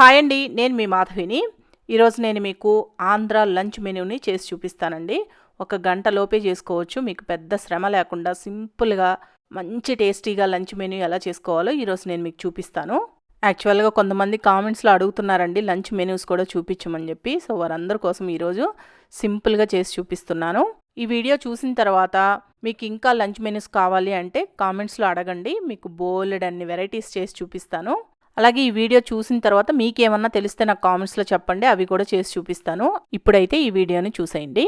Hi అండి నేను మీ మాధవిని. ఈరోజు నేను మీకు ఆంధ్ర లంచ్ మెనూని చేసి చూపిస్తానండి. ఒక గంట లోపే చేసుకోవచ్చు మీకు పెద్ద శ్రమ లేకుండా సింపుల్గా మంచి టేస్టీగా లంచ్ మెనూ ఎలా చేసుకోవాలో ఈరోజు నేను మీకు చూపిస్తాను. యాక్చువల్గా కొంతమంది కామెంట్స్లో అడుగుతున్నారండి లంచ్ మెనూస్ కూడా చూపించమని చెప్పి. సో వారందరి కోసం ఈరోజు సింపుల్గా చేసి చూపిస్తున్నాను. ఈ వీడియో చూసిన తర్వాత మీకు ఇంకా లంచ్ మెనూస్ కావాలి అంటే కామెంట్స్లో అడగండి మీకు బోలెడ్ అన్ని వెరైటీస్ చేసి చూపిస్తాను. అలాగే ఈ వీడియో చూసిన తర్వాత మీకేమన్నా తెలిస్తే నాకు కామెంట్స్లో చెప్పండి అవి కూడా చేసి చూపిస్తాను. ఇప్పుడైతే ఈ వీడియోని చూసేయండి.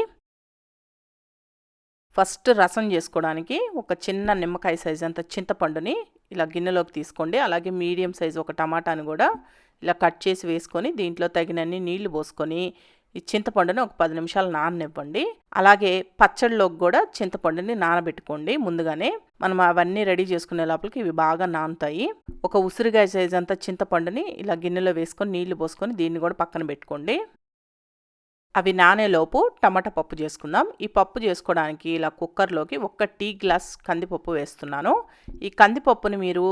ఫస్ట్ రసం చేసుకోవడానికి ఒక చిన్న నిమ్మకాయ సైజ్ అంత చింతపండుని ఇలా గిన్నెలోకి తీసుకోండి. అలాగే మీడియం సైజ్ ఒక టమాటాని కూడా ఇలా కట్ చేసి వేసుకొని దీంట్లో తగినన్ని నీళ్ళు పోసుకొని ఈ చింతపండుని ఒక పది నిమిషాలు నాననివ్వండి. అలాగే పచ్చడిలోకి కూడా చింతపండుని నానబెట్టుకోండి. ముందుగానే మనం అవన్నీ రెడీ చేసుకునే లోపలికి ఇవి బాగా నానుతాయి. ఒక ఉసిరికాయ సైజ్ అంతా చింతపండుని ఇలా గిన్నెలో వేసుకొని నీళ్ళు పోసుకొని దీన్ని కూడా పక్కన పెట్టుకోండి. అవి నానేలోపు టమాటా పప్పు చేసుకుందాం. ఈ పప్పు చేసుకోవడానికి ఇలా కుక్కర్లోకి ఒక్క టీ గ్లాస్ కందిపప్పు వేస్తున్నాను. ఈ కందిపప్పుని మీరు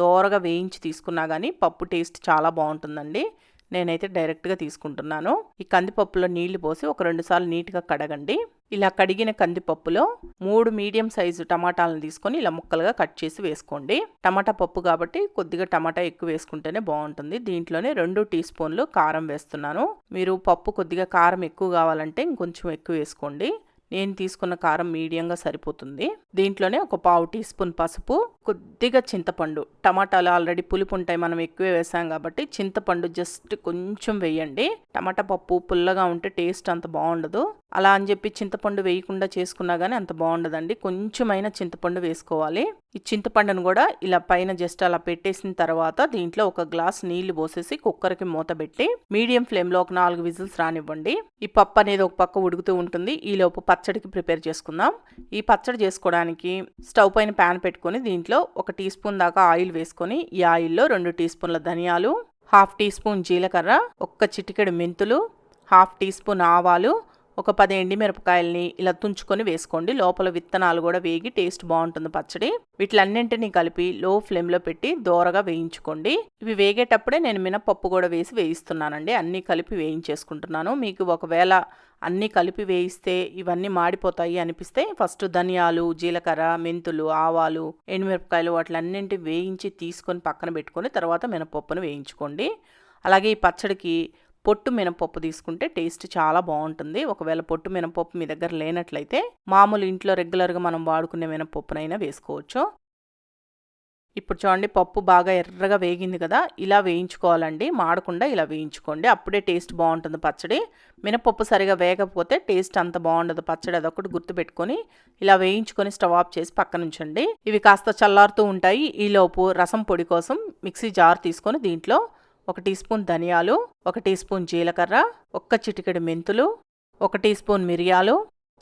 దోరగా వేయించి తీసుకున్నా కానీ పప్పు టేస్ట్ చాలా బాగుంటుందండి. నేనైతే డైరెక్ట్గా తీసుకుంటున్నాను. ఈ కందిపప్పులో నీళ్ళు పోసి ఒక రెండు సార్లు నీట్గా కడగండి. ఇలా కడిగిన కందిపప్పులో మూడు మీడియం సైజు టమాటాలను తీసుకొని ఇలా ముక్కలుగా కట్ చేసి వేసుకోండి. టమాటా పప్పు కాబట్టి కొద్దిగా టమాటా ఎక్కువ వేసుకుంటేనే బాగుంటుంది. దీంట్లోనే రెండు టీ స్పూన్లు కారం వేస్తున్నాను. మీరు పప్పు కొద్దిగా కారం ఎక్కువ కావాలంటే ఇంకొంచెం ఎక్కువ వేసుకోండి. నేను తీసుకున్న కారం మీడియంగా సరిపోతుంది. దీంట్లోనే ఒక పావు టీ స్పూన్ పసుపు కొద్దిగా చింతపండు. టమాటాలు ఆల్రెడీ పులుపు ఉంటాయి మనం ఎక్కువే వేసాం కాబట్టి చింతపండు జస్ట్ కొంచెం వేయండి. టమాటా పప్పు పుల్లగా ఉంటే టేస్ట్ అంత బాగుండదు. అలా అని చెప్పి చింతపండు వేయకుండా చేసుకున్నా కానీ అంత బాగుండదండి. కొంచెమైనా చింతపండు వేసుకోవాలి. ఈ చింతపండును కూడా ఇలా పైన జస్ట్ అలా పెట్టేసిన తర్వాత దీంట్లో ఒక గ్లాస్ నీళ్ళు పోసేసి కుక్కర్కి మూత పెట్టి మీడియం ఫ్లేమ్లో ఒక నాలుగు విజిల్స్ రానివ్వండి. ఈ పప్పు అనేది ఒక పక్క ఉడుకుతూ ఉంటుంది. ఈలోపు పచ్చడికి ప్రిపేర్ చేసుకుందాం. ఈ పచ్చడి చేసుకోవడానికి స్టవ్ పైన ప్యాన్ పెట్టుకొని దీంట్లో ఒక టీ స్పూన్ దాకా ఆయిల్ వేసుకొని ఈ ఆయిల్లో రెండు టీ స్పూన్ల ధనియాలు హాఫ్ టీ స్పూన్ జీలకర్ర ఒక్క చిటికెడు మెంతులు హాఫ్ టీ స్పూన్ ఆవాలు ఒక పది ఎండిమిరపకాయల్ని ఇలా తుంచుకొని వేసుకోండి. లోపల విత్తనాలు కూడా వేగి టేస్ట్ బాగుంటుంది పచ్చడి. వీటిలన్నింటినీ కలిపి లో ఫ్లేమ్లో పెట్టి దోరగా వేయించుకోండి. ఇవి వేగేటప్పుడే నేను మినపప్పు కూడా వేసి వేయిస్తున్నానండి. అన్నీ కలిపి వేయించేసుకుంటున్నాను. మీకు ఒకవేళ అన్నీ కలిపి వేయిస్తే ఇవన్నీ మాడిపోతాయి అనిపిస్తే ఫస్ట్ ధనియాలు జీలకర్ర మెంతులు ఆవాలు ఎండుమిరపకాయలు వాటిలన్నింటి వేయించి తీసుకొని పక్కన పెట్టుకొని తర్వాత మినపప్పును వేయించుకోండి. అలాగే ఈ పచ్చడికి పొట్టు మినపప్పు తీసుకుంటే టేస్ట్ చాలా బాగుంటుంది. ఒకవేళ పొట్టు మినపప్పు మీ దగ్గర లేనట్లయితే మామూలు ఇంట్లో రెగ్యులర్గా మనం వాడుకునే మినపప్పునైనా వేసుకోవచ్చు. ఇప్పుడు చూడండి పప్పు బాగా ఎర్రగా వేగింది కదా ఇలా వేయించుకోవాలండి. మాడకుండా ఇలా వేయించుకోండి. అప్పుడే టేస్ట్ బాగుంటుంది పచ్చడి. మినపప్పు సరిగా వేగకపోతే టేస్ట్ అంత బాగుండదు పచ్చడి అదొకటి గుర్తుపెట్టుకొని ఇలా వేయించుకొని స్టవ్ ఆఫ్ చేసి పక్కన ఉంచండి. ఇవి కాస్త చల్లారుతూ ఉంటాయి. ఈలోపు రసం పొడి కోసం మిక్సీ జార్ తీసుకొని దీంట్లో ఒక టీ స్పూన్ ధనియాలు ఒక టీ స్పూన్ జీలకర్ర ఒక్క చిటికెడు మెంతులు ఒక టీ స్పూన్ మిరియాలు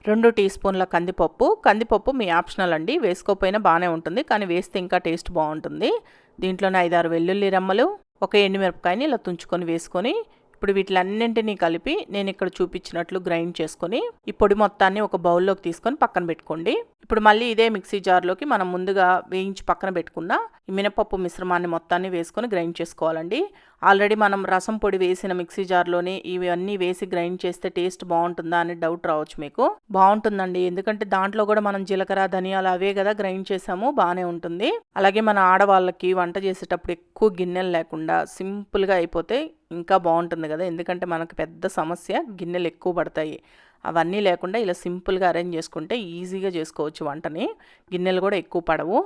రెండు టీ స్పూన్ల కందిపప్పు. కందిపప్పు మీ ఆప్షనల్ అండి. వేసుకోకపోయినా బాగానే ఉంటుంది కానీ వేస్తే ఇంకా టేస్ట్ బాగుంటుంది. దీంట్లోనే ఐదారు వెల్లుల్లి రెమ్మలు ఒక ఎండుమిరపకాయని ఇలా తుంచుకొని వేసుకొని ఇప్పుడు వీటిలన్నింటినీ కలిపి నేను ఇక్కడ చూపించినట్లు గ్రైండ్ చేసుకొని ఈ పొడి మొత్తాన్ని ఒక బౌల్లోకి తీసుకొని పక్కన పెట్టుకోండి. ఇప్పుడు మళ్ళీ ఇదే మిక్సీ జార్లోకి మనం ముందుగా వేయించి పక్కన పెట్టుకున్న ఈ మినపప్పు మిశ్రమాన్ని మొత్తాన్ని వేసుకొని గ్రైండ్ చేసుకోవాలండి. ఆల్రెడీ మనం రసం పొడి వేసిన మిక్సీ జార్లోనే ఇవన్నీ వేసి గ్రైండ్ చేస్తే టేస్ట్ బాగుంటుందా అని డౌట్ రావచ్చు మీకు. బాగుంటుందండి. ఎందుకంటే దాంట్లో కూడా మనం జీలకర్ర ధనియాలు అవే కదా గ్రైండ్ చేసాము బాగానే ఉంటుంది. అలాగే మన ఆడవాళ్ళకి వంట చేసేటప్పుడు ఎక్కువ గిన్నెలు లేకుండా సింపుల్గా అయిపోతే ఇంకా బాగుంటుంది కదా. ఎందుకంటే మనకు పెద్ద సమస్య గిన్నెలు ఎక్కువ పడతాయి. అవన్నీ లేకుండా ఇలా సింపుల్గా అరేంజ్ చేసుకుంటే ఈజీగా చేసుకోవచ్చు వంటని. గిన్నెలు కూడా ఎక్కువ పడవు.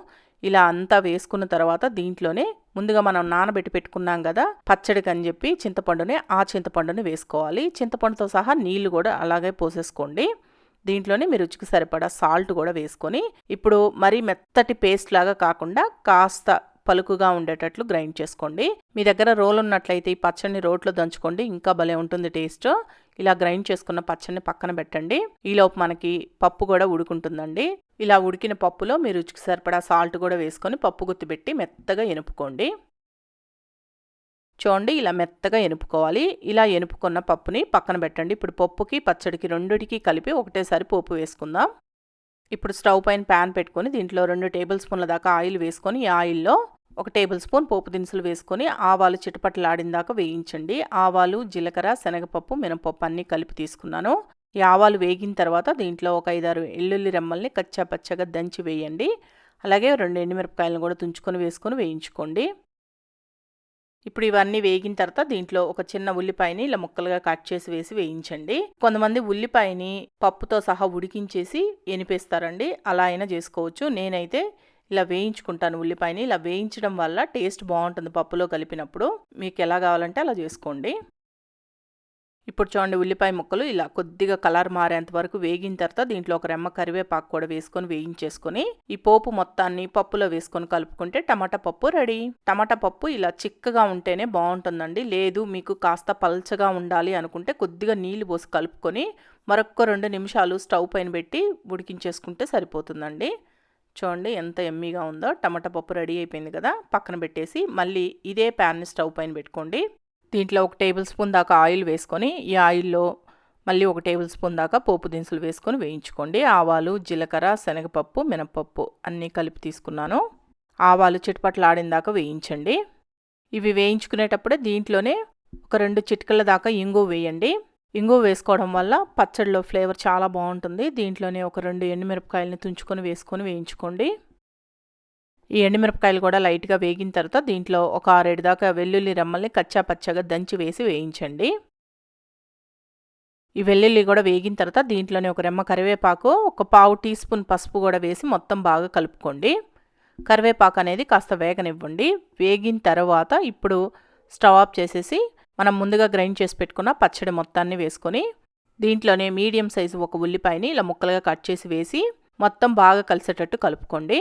ఇలా అంతా వేసుకున్న తర్వాత దీంట్లోనే ముందుగా మనం నానబెట్టి పెట్టుకున్నాం కదా పచ్చడికి అని చెప్పి చింతపండుని ఆ చింతపండుని వేసుకోవాలి. చింతపండుతో సహా నీళ్ళు కూడా అలాగే పోసేసుకోండి. దీంట్లోనే మీ రుచికి సరిపడా సాల్ట్ కూడా వేసుకొని ఇప్పుడు మరీ మెత్తటి పేస్ట్ లాగా కాకుండా కాస్త పలుకుగా ఉండేటట్లు గ్రైండ్ చేసుకోండి. మీ దగ్గర రోల్ ఉన్నట్లయితే ఈ పచ్చడిని రోట్లో దంచుకోండి ఇంకా భలే ఉంటుంది టేస్ట్. ఇలా గ్రైండ్ చేసుకున్న పచ్చడిని పక్కన పెట్టండి. ఈలోపు మనకి పప్పు కూడా ఉడుకుంటుందండి. ఇలా ఉడికిన పప్పులో మీ రుచికి సరిపడా సాల్ట్ కూడా వేసుకొని పప్పు గుత్తిపెట్టి మెత్తగా ఎనుపుకోండి. చూడండి ఇలా మెత్తగా ఎనుపుకోవాలి. ఇలా ఎనుపుకున్న పప్పుని పక్కన పెట్టండి. ఇప్పుడు పప్పుకి పచ్చడికి రెండిటికి కలిపి ఒకటేసారి పోపు వేసుకుందాం. ఇప్పుడు స్టవ్ పైన ప్యాన్ పెట్టుకొని దీంట్లో రెండు టేబుల్ స్పూన్ల దాకా ఆయిల్ వేసుకొని ఈ ఆయిల్లో ఒక టేబుల్ స్పూన్ పోపు దినుసులు వేసుకొని ఆవాలు చిటపటలాడిందాకా వేయించండి. ఆవాలు జీలకర్ర శనగపప్పు మినపప్పు అన్నీ కలిపి తీసుకున్నాను. ఈ ఆవాలు వేగిన తర్వాత దీంట్లో ఒక ఐదారు ఎల్లుల్లి రెమ్మల్ని కచ్చా పచ్చగా దంచి వేయండి. అలాగే రెండు ఎండుమిరపకాయలను కూడా తుంచుకొని వేసుకొని వేయించుకోండి. ఇప్పుడు ఇవన్నీ వేగిన తర్వాత దీంట్లో ఒక చిన్న ఉల్లిపాయని ఇలా ముక్కలుగా కట్ చేసి వేసి వేయించండి. కొంతమంది ఉల్లిపాయని పప్పుతో సహా ఉడికించేసి ఎనిపేస్తారండి. అలా అయినా చేసుకోవచ్చు. నేనైతే ఇలా వేయించుకుంటాను ఉల్లిపాయని. ఇలా వేయించడం వల్ల టేస్ట్ బాగుంటుంది పప్పులో కలిపినప్పుడు. మీకు ఎలా కావాలంటే అలా చేసుకోండి. ఇప్పుడు చూడండి ఉల్లిపాయ ముక్కలు ఇలా కొద్దిగా కలర్ మారేంత వరకు వేగిన తర్వాత దీంట్లో ఒక రెమ్మ కరివేపాకు కూడా వేసుకొని వేయించేసుకొని ఈ పోపు మొత్తాన్ని పప్పులో వేసుకొని కలుపుకుంటే టమాటా పప్పు రెడీ. టమాటా పప్పు ఇలా చిక్కగా ఉంటేనే బాగుంటుందండి. లేదు మీకు కాస్త పల్చగా ఉండాలి అనుకుంటే కొద్దిగా నీళ్ళు పోసి కలుపుకొని మరొక రెండు నిమిషాలు స్టవ్ పైన పెట్టి ఉడికించేసుకుంటే సరిపోతుందండి. చూడండి ఎంత ఎమ్మీగా ఉందో. టమాటా పప్పు రెడీ అయిపోయింది కదా. పక్కన పెట్టేసి మళ్ళీ ఇదే ప్యాన్ని స్టవ్ పైన పెట్టుకోండి. దీంట్లో ఒక టేబుల్ స్పూన్ దాకా ఆయిల్ వేసుకొని ఈ ఆయిల్లో మళ్ళీ ఒక టేబుల్ స్పూన్ దాకా పోపు దినుసులు వేసుకొని వేయించుకోండి. ఆవాలు జీలకర్ర శనగపప్పు మినపప్పు అన్నీ కలిపి తీసుకున్నాను. ఆవాలు చిటపట్లాడిన దాకా వేయించండి. ఇవి వేయించుకునేటప్పుడే దీంట్లోనే ఒక రెండు చిటికల దాకా ఇంగు వేయండి. ఇంగు వేసుకోవడం వల్ల పచ్చడిలో ఫ్లేవర్ చాలా బాగుంటుంది. దీంట్లోనే ఒక రెండు ఎండుమిరపకాయలని తుంచుకొని వేసుకొని వేయించుకోండి. ఈ ఎండుమిరపకాయలు కూడా లైట్గా వేగిన తర్వాత దీంట్లో ఒక ఆరేడు దాకా వెల్లుల్లి రెమ్మల్ని కచ్చా పచ్చగా దంచి వేసి వేయించండి. ఈ వెల్లుల్లి కూడా వేగిన తర్వాత దీంట్లోనే ఒక రెమ్మ కరివేపాకు ఒక పావు టీ స్పూన్ పసుపు కూడా వేసి మొత్తం బాగా కలుపుకోండి. కరివేపాకు అనేది కాస్త వేగనివ్వండి. వేగిన తర్వాత ఇప్పుడు స్టవ్ ఆఫ్ చేసేసి మనం ముందుగా గ్రైండ్ చేసి పెట్టుకున్న పచ్చడి మొత్తాన్ని వేసుకొని దీంట్లోనే మీడియం సైజు ఒక ఉల్లిపాయని ఇలా ముక్కలుగా కట్ చేసి వేసి మొత్తం బాగా కలిసేటట్టు కలుపుకోండి.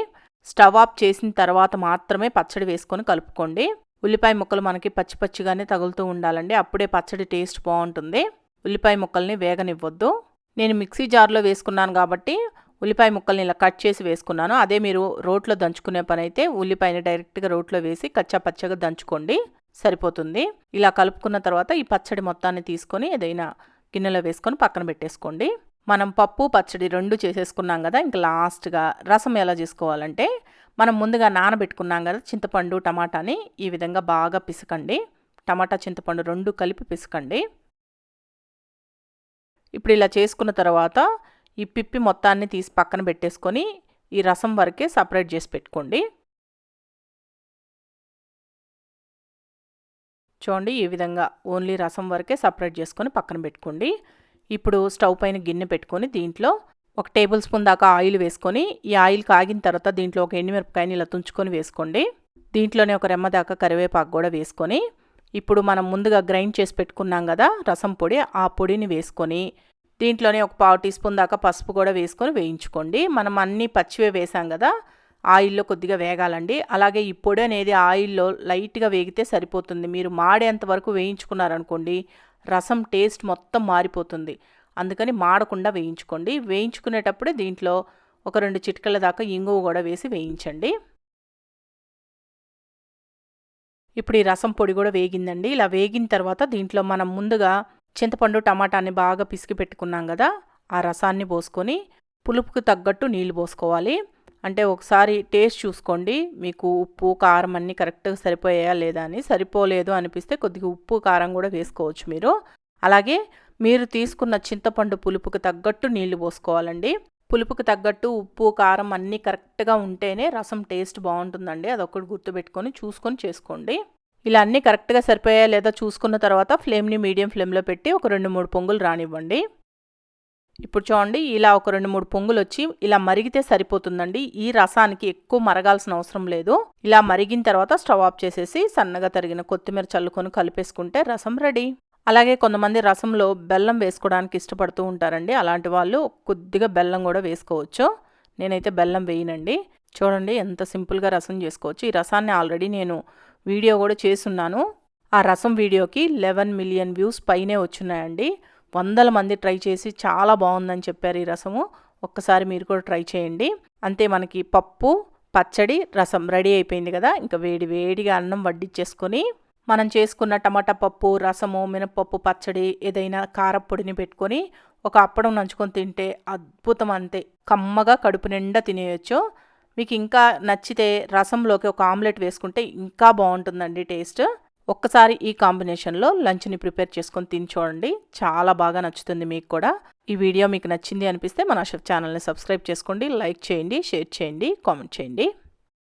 స్టవ్ ఆఫ్ చేసిన తర్వాత మాత్రమే పచ్చడి వేసుకొని కలుపుకోండి. ఉల్లిపాయ ముక్కలు మనకి పచ్చి పచ్చిగానే తగులుతూ ఉండాలండి. అప్పుడే పచ్చడి టేస్ట్ బాగుంటుంది. ఉల్లిపాయ ముక్కల్ని వేగనివ్వద్దు. నేను మిక్సీ జార్లో వేసుకున్నాను కాబట్టి ఉల్లిపాయ ముక్కల్ని ఇలా కట్ చేసి వేసుకున్నాను. అదే మీరు రోట్లో దంచుకునే పని అయితే ఉల్లిపాయని డైరెక్ట్గా రోట్లో వేసి కచ్చా పచ్చగా దంచుకోండి. సరిపోతుంది. ఇలా కలుపుకున్న తర్వాత ఈ పచ్చడి మొత్తాన్ని తీసుకొని ఏదైనా గిన్నెలో వేసుకొని పక్కన పెట్టేసుకోండి. మనం పప్పు పచ్చడి రెండు చేసేసుకున్నాం కదా ఇంకా లాస్ట్గా రసం ఎలా చేసుకోవాలంటే మనం ముందుగా నానబెట్టుకున్నాం కదా చింతపండు టమాటాని ఈ విధంగా బాగా పిసకండి. టమాటా చింతపండు రెండు కలిపి పిసకండి. ఇప్పుడు ఇలా చేసుకున్న తర్వాత ఈ పిప్పి మొత్తాన్ని తీసి పక్కన పెట్టేసుకొని ఈ రసం వరకే సపరేట్ చేసి పెట్టుకోండి. చూడండి ఈ విధంగా ఓన్లీ రసం వరకే సపరేట్ చేసుకొని పక్కన పెట్టుకోండి. ఇప్పుడు స్టవ్ పైన గిన్నె పెట్టుకొని దీంట్లో ఒక టేబుల్ స్పూన్ దాకా ఆయిల్ వేసుకొని ఈ ఆయిల్ కాగిన తర్వాత దీంట్లో ఒక ఎండుమిరపకాయని ఇలా తుంచుకొని వేసుకోండి. దీంట్లోనే ఒక రెమ్మ దాకా కరివేపాకు కూడా వేసుకొని ఇప్పుడు మనం ముందుగా గ్రైండ్ చేసి పెట్టుకున్నాం కదా రసం పొడి ఆ పొడిని వేసుకొని దీంట్లోనే ఒక పావు టీ స్పూన్ దాకా పసుపు కూడా వేసుకొని వేయించుకోండి. మనం అన్నీ పచ్చివే వేసాం కదా ఆయిల్లో కొద్దిగా వేగాలండి. అలాగే ఈ పొడి అనేది ఆయిల్లో లైట్గా వేగితే సరిపోతుంది. మీరు మాడేంత వరకు వేయించుకున్నారనుకోండి రసం టేస్ట్ మొత్తం మారిపోతుంది. అందుకని మాడకుండా వేయించుకోండి. వేయించుకునేటప్పుడే దీంట్లో ఒక రెండు చిటికల దాకా ఇంగువ కూడా వేసి వేయించండి. ఇప్పుడు ఈ రసం పొడి కూడా వేగిందండి. ఇలా వేగిన తర్వాత దీంట్లో మనం ముందుగా చింతపండు టమాటాని బాగా పిసికి పెట్టుకున్నాం కదా ఆ రసాన్ని పోసుకొని పులుపుకు తగ్గట్టు నీళ్ళు పోసుకోవాలి. అంటే ఒకసారి టేస్ట్ చూసుకోండి. మీకు ఉప్పు కారం అన్నీ కరెక్ట్గా సరిపోయాయా లేదా అని. సరిపోలేదు అనిపిస్తే కొద్దిగా ఉప్పు కారం కూడా వేసుకోవచ్చు మీరు. అలాగే మీరు తీసుకున్న చింతపండు పులుపుకు తగ్గట్టు నీళ్ళు పోసుకోవాలండి. పులుపుకు తగ్గట్టు ఉప్పు కారం అన్నీ కరెక్ట్గా ఉంటేనే రసం టేస్ట్ బాగుంటుందండి. అదొకటి గుర్తుపెట్టుకొని చూసుకొని చేసుకోండి. ఇలా అన్నీ కరెక్ట్గా సరిపోయా లేదా చూసుకున్న తర్వాత ఫ్లేమ్ని మీడియం ఫ్లేమ్లో పెట్టి ఒక రెండు మూడు పొంగులు రానివ్వండి. ఇప్పుడు చూడండి ఇలా ఒక రెండు మూడు పొంగులు వచ్చి ఇలా మరిగితే సరిపోతుందండి. ఈ రసానికి ఎక్కువ మరగాల్సిన అవసరం లేదు. ఇలా మరిగిన తర్వాత స్టవ్ ఆఫ్ చేసేసి సన్నగా తరిగిన కొత్తిమీర చల్లుకొని కలిపేసుకుంటే రసం రెడీ. అలాగే కొంతమంది రసంలో బెల్లం వేసుకోవడానికి ఇష్టపడుతూ ఉంటారండి. అలాంటి వాళ్ళు కొద్దిగా బెల్లం కూడా వేసుకోవచ్చు. నేనైతే బెల్లం వేయనండి. చూడండి ఎంత సింపుల్గా రసం చేసుకోవచ్చు. ఈ రసాన్ని ఆల్రెడీ నేను వీడియో కూడా చేస్తున్నాను. ఆ రసం వీడియోకి లెవెన్ మిలియన్ వ్యూస్ పైనే వచ్చున్నాయండి వందల మంది ట్రై చేసి చాలా బాగుందని చెప్పారు ఈ రసము. ఒక్కసారి మీరు కూడా ట్రై చేయండి. అంతే మనకి పప్పు పచ్చడి రసం రెడీ అయిపోయింది కదా. ఇంకా వేడి వేడిగా అన్నం వడ్డించేసుకొని మనం చేసుకున్న టమాటా పప్పు రసము మినపప్పు పచ్చడి ఏదైనా కారపొడిని పెట్టుకొని ఒక అప్పడం నంచుకొని తింటే అద్భుతం అంతే. కమ్మగా కడుపు నిండా తినేయచ్చు. మీకు ఇంకా నచ్చితే రసంలోకి ఒక ఆమ్లెట్ వేసుకుంటే ఇంకా బాగుంటుందండి టేస్ట్. ఒక్కసారి ఈ కాంబినేషన్లో లంచ్ని ప్రిపేర్ చేసుకొని తిని చూడండి. చాలా బాగా నచ్చుతుంది మీకు కూడా. ఈ వీడియో మీకు నచ్చింది అనిపిస్తే మన షెఫ్ ఛానల్ని సబ్స్క్రైబ్ చేసుకోండి లైక్ చేయండి షేర్ చేయండి కామెంట్ చేయండి.